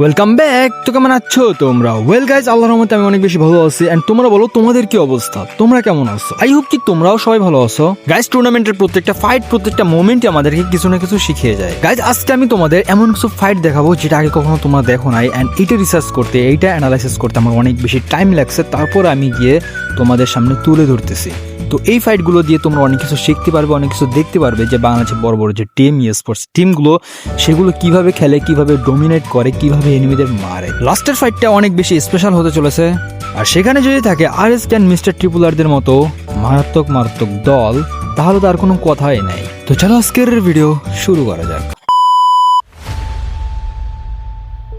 Welcome back তো কেমন আছো তোমরা? ওয়েল গাইজ আল্লাহ রহমতে আমি অনেক বেশি ভালো আছি। এন্ড তোমরা বলো, তোমাদের কি অবস্থা? তোমরা কেমন আছো? আই হোপ কি তোমরাও সবাই ভালো আছো। গাইজ টুর্নামেন্টের প্রত্যেকটা ফাইট প্রত্যেকটা মোমেন্টে আমাদেরকে কিছু না কিছু শিখিয়ে যায়। গাইজ আজকে আমি তোমাদের এমন কিছু ফাইট দেখাবো যেটা আগে কখনো তোমরা দেখো নাই। এন্ড এইটা রিসার্চ করতে, এইটা অ্যানালাইসিস করতে আমার অনেক বেশি টাইম লাগছে। তারপর আমি গিয়ে তোমাদের সামনে তুলে ধরতেছি। তো এই ফাইটগুলো দিয়ে তোমরা অনেক কিছু শিখতে পারবে, অনেক কিছু দেখতে পারবে যে বাংলাদেশের বড় বড় যে টিম স্পোর্টস টিমগুলো সেগুলো কীভাবে খেলে, কীভাবে ডোমিনেট করে, কীভাবে এনিমিদের মারে। লাস্টের ফাইটটা অনেক বেশি স্পেশাল হতে চলেছে। আর সেখানে যদি থাকে আর এস ক্যান মিস্টার ট্রিপুলারদের মতো মারাত্মক মারাত্মক দল, তাহলে তো আর কোনো কথাই নাই। তো চলো আজকের ভিডিও শুরু করা যাক।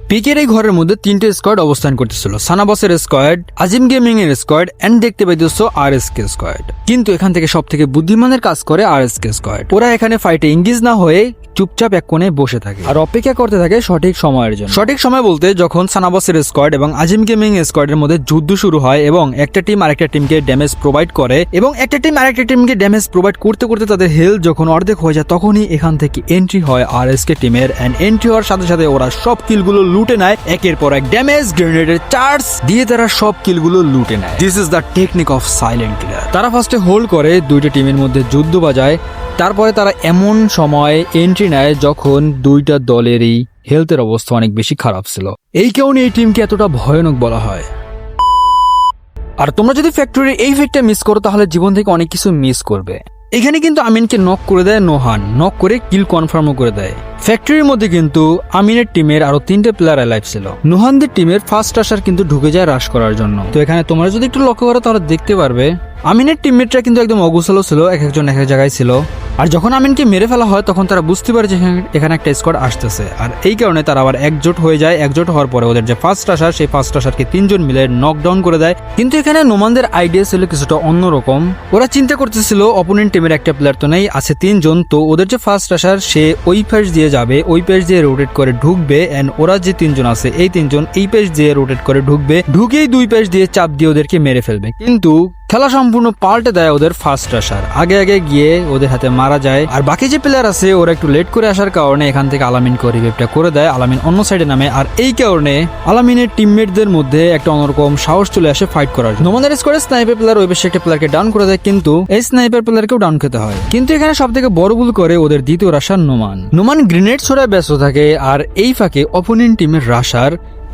পিকের এই ঘরের মধ্যে তিনটে স্কোয়াড অবস্থান করতেছিল। সানাবাসের স্কোয়াড আজিম গেমিং এর স্কোয়াড এন্ড দেখতে পাইতেছ আর এস কে স্কোয়াড কিন্তু এখান থেকে সব থেকে বুদ্ধিমানের কাজ করে আর এস কে স্কোয়াড ওরা এখানে ফাইটে ইংগেজ না হয়ে চুপচাপ এক কোণে বসে থাকে আর অপেক্ষা করতে থাকে সঠিক সময়ের জন্য। সঠিক সময় বলতে যখন সানাবাসের স্কোয়াড এবং আজিম গেমিং স্কোয়াডের মধ্যে যুদ্ধ শুরু হয় এবং একটা টিম আরেকটা টিমকে ড্যামেজ প্রোভাইড করে এবং একটা টিম আরেকটা টিমকে ড্যামেজ প্রোভাইড করতে করতে তাদের হেলথ যখন অর্ধেক হয়ে যায় তখনই এখান থেকে এন্ট্রি হয় আর এস কে টিমের এন্ড এন্ট্রি হওয়ার সাথে সাথে ওরা সব কিলগুলো লুটে নেয়। একের পর এক ড্যামেজ গ্রেনেডের চার্জ দিয়ে তারা সব কিলগুলো লুটে নেয়। This is the technique of silent killer তারা ফার্স্টে হোল্ড করে, দুইটা টিমের মধ্যে যুদ্ধ বাজায়। তারপরে তারা এমন সময় এন্ট্রি নেয় যখন দুইটা দলেরই হেলথের অবস্থা অনেক বেশি খারাপ ছিল। এই কারণে এই টিমকে এতটা ভয়ানক বলা হয়। আর তোমরা যদি ফ্যাক্টরির এই ফেকটা মিস করো, তাহলে জীবন থেকে অনেক কিছু মিস করবে। এখানে কিন্তু আমিনকে নক করে দেয় নোহান। নক করে কিল কনফার্মও করে দেয়। ফ্যাক্টরির মধ্যে কিন্তু আমিনের টিমের আরও তিনটে প্লেয়ার অ্যালাইভ ছিল। নোহানদের টিমের ফার্স্ট আসার কিন্তু ঢুকে যায় রাশ করার জন্য। তো এখানে তোমরা যদি একটু লক্ষ্য করো, তাহলে দেখতে পারবে, আমিনের টিমমেটরা কিন্তু একদম অগুছালো ছিল, এক একজন এক এক জায়গায় ছিল। আর যখন আমিনকে মেরে ফেলা হয়, তখন তারা বুঝতে পারে যে এখানে- একটা স্কোয়াড আসতেছে। আর এই কারণে তারা আবার একজোট হয়ে যায়। একজোট হওয়ার পরে ওদের যে ফার্স্ট আসার সেই ফার্স্ট আসারকে তিনজন মিলে নকডাউন করে দেয়। কিন্তু এখানে নোমানদের আইডিয়া ছিল কিছুটা অন্যরকম। ওরা চিন্তা করতেছিল অপোনেন্ট টিমের একটা প্লেয়ার তো নেই, আছে তিনজন। তো ওদের যে ফার্স্ট আসার সে ওই পেজ দিয়ে যাবে, ওই পেজ দিয়ে রোটেট করে ঢুকবে। অ্যান্ড ওরা যে তিনজন আছে, এই তিনজন এই পেজ দিয়ে রোটেট করে ঢুকবে। ঢুকেই দুই পেজ দিয়ে চাপ দিয়ে ওদেরকে মেরে ফেলবে। কিন্তু খেলা সম্পূর্ণ পাল্টে দেয় ওদের ফার্স্ট আসার আগে আগে গিয়ে ওদের হাতে মারা যায়। আর বাকি যে প্লেয়ার আছে, ওরা একটু লেট করে আসার কারণে এখান থেকে আলামিনকে রিভাইভটা করে দেয়। আলামিন অন্য সাইডে নামে। আর এই কারণে আলামিনের টিমমেটদের মধ্যে একটা অন্যরকম সাহস চলে আসে ফাইট করার নোমানের স্কোয়াডে স্নাইপার প্লেয়ার ওই বেশি একটা প্লেয়ারকে ডাউন করে দেয়, কিন্তু এই স্নাইপার প্লেয়ারকেও ডাউন খেতে হয়। কিন্তু এখানে সব থেকে বড় ভুল করে ওদের দ্বিতীয় রাশার নোমান নোমান গ্রেনেড ছোড়ায় ব্যস্ত থাকে, আর এই ফাঁকে অপোনেন্ট টিমের রাশার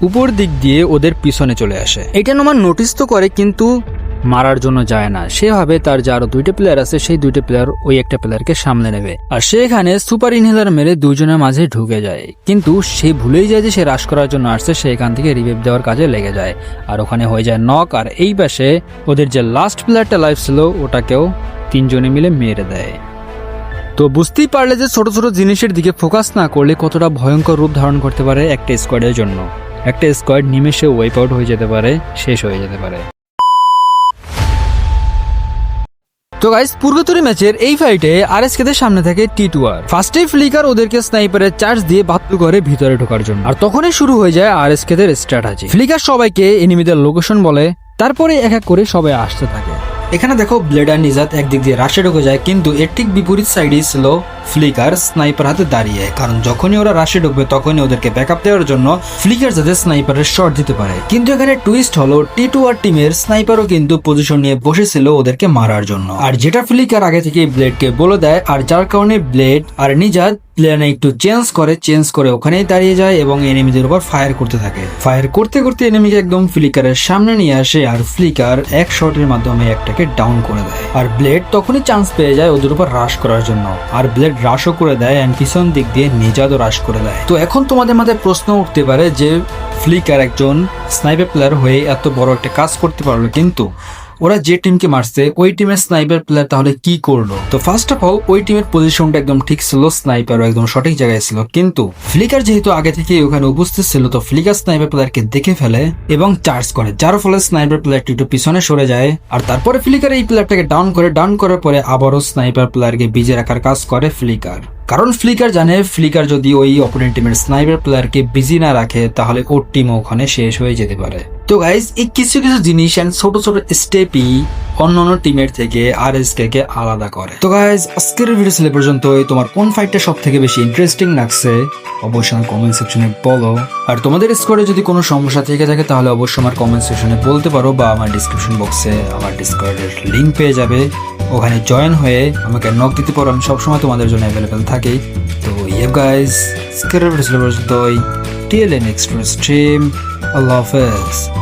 উপর দিক দিয়ে ওদের পিছনে চলে আসে। এটা নোমান নোটিস তো করে, কিন্তু মারার জন্য যায় না। সে ভাবে তার যে আরও দুইটা প্লেয়ার আছে, সেই দুইটা প্লেয়ার ওই একটা প্লেয়ারকে সামলে নেবে। আর সে এখানে সুপার ইনহেলার মেরে দুজনের মাঝে ঢুকে যায়। কিন্তু সে ভুলেই যায় যে সে রাশ করার জন্য আসছে, সে এখান থেকে রিভাইভ দেওয়ার কাজে লেগে যায়। আর ওখানে হয়ে যায় নক আর এই পাশে ওদের যে লাস্ট প্লেয়ারটা লাইফ ছিল, ওটাকেও তিনজনে মিলে মেরে দেয়। তো বুঝতেই পারলে যে ছোট ছোট জিনিসের দিকে ফোকাস না করলে কতটা ভয়ঙ্কর রূপ ধারণ করতে পারে একটা স্কোয়াডের জন্য। একটা স্কোয়াড নিমেষে ওয়াইপ আউট হয়ে যেতে পারে, শেষ হয়ে যেতে পারে। তো গাইস পূর্বতরী ম্যাচের এই ফাইটে আর এস কেদের সামনে থাকে টি টুয়ার আর ফার্স্টেই ফ্লিকার ওদেরকে স্নাইপারের চার্জ দিয়ে বাতিল করে ভিতরে ঢোকার জন্য। আর তখনই শুরু হয়ে যায় আর এস কেদের স্ট্র্যাটাজি ফ্লিকার সবাইকে এনিমিদের লোকেশন বলে, তারপরে এক এক করে সবাই আসতে থাকে। এখানে দেখো ব্লেডার নিজাত একদিক দিয়ে রাশে ঢুকে যায়, কিন্তু এর ঠিক বিপরীত সাইডেই ছিল ফ্লিকার স্নাইপার হাতে দাঁড়িয়ে, কারণ যখনই ওরা রাশে ঢুকবে তখনই ওদেরকে ব্যাকআপ দেওয়ার জন্য ফ্লিকার যাতে স্নাইপারের শট দিতে পারে। কিন্তু এখানে টুইস্ট হলো টি টু আর টিমের স্নাইপারও কিন্তু পজিশন নিয়ে বসেছিল ওদেরকে মারার জন্য। আর যেটা ফ্লিকার আগে থেকে ব্লেডকে বলে দেয়, আর যার কারণে ব্লেড আর নিজাত প্লেয়ারে একটু চেঞ্জ করে চেঞ্জ করে ওখানেই দাঁড়িয়ে যায় এবং এনিমিদের উপর ফায়ার করতে থাকে। ফায়ার করতে করতে এনিমিকে একদম ফ্লিকারের সামনে নিয়ে আসে, আর ফ্লিকার এক শটের মাধ্যমে একটাকে ডাউন করে দেয়। আর ব্লেড তখনই চান্স পেয়ে যায় ওদের উপর রাশ করার জন্য। আর ব্লেড রাশও করে দেয় অ্যান্ড পিছন দিক দিয়ে নিজাদও হ্রাস করে দেয়। তো এখন তোমাদের মাথায় প্রশ্ন উঠতে পারে যে ফ্লিকার একজন স্নাইপার প্লেয়ার হয়ে এত বড় একটা কাজ করতে পারল, কিন্তু ওরা যে টিমকে মারছে, ওই টিমের স্নাইপার প্লেয়ার তাহলে কি করল? তো ফার্স্ট অফ অল ওই টিমের পজিশনটা একদম ঠিক ছিল স্নাইপারও একদম সঠিক জায়গায় ছিল। কিন্তু ফ্লিকার যেহেতু আগে থেকে ওখানে উপস্থিত ছিল, তো ফ্লিকার স্নাইপার প্লেয়ারকে দেখে ফেলে এবং চার্জ করে, যার ফলে স্নাইপার প্লেয়ারটি একটু পিছনে সরে যায় আর তারপরে ফ্লিকার এই প্লেয়ারটাকে ডাউন করে ডাউন করার পরে আবারও স্নাইপার প্লেয়ারকে বিজে রাখার কাজ করে ফ্লিকার কারণ ফ্লিকার জানে, ফ্লিকার যদি ওই অপোনেন্ট টিমের স্নাইপার প্লেয়ারকে বিজি না রাখে, তাহলে ওর টিম ওখানে শেষ হয়ে যেতে পারে। তো গাইজ এই কিছু কিছু জিনিস অ্যান্ড ছোট ছোট স্টেপই অন্যান্য টিমের থেকে আর এস কে কে আলাদা করে। তো গাইজ আজকের ভিডিও ছিল এ পর্যন্তই। তোমার কোন ফাইটটা সব থেকে বেশি ইন্টারেস্টিং লাগছে, অবশ্যই আমার কমেন্ট সেকশনে বলো। আর তোমাদের স্কোরে যদি কোনো সমস্যা থেকে থাকে, তাহলে অবশ্যই আমার কমেন্ট সেকশনে বলতে পারো বা আমার ডিসক্রিপশন বক্সে আমার ডিসকর্ডের লিঙ্ক পেয়ে যাবে। ওখানে জয়েন হয়ে আমাকে নক দিতে পারো, আমি সবসময় তোমাদের জন্য অ্যাভেলেবেল থাকি। তো ইয়ে গাইজ আজকের দই, টিএলএন এক্সপ্রেস স্ট্রিম আল্লাহ হাফেজ।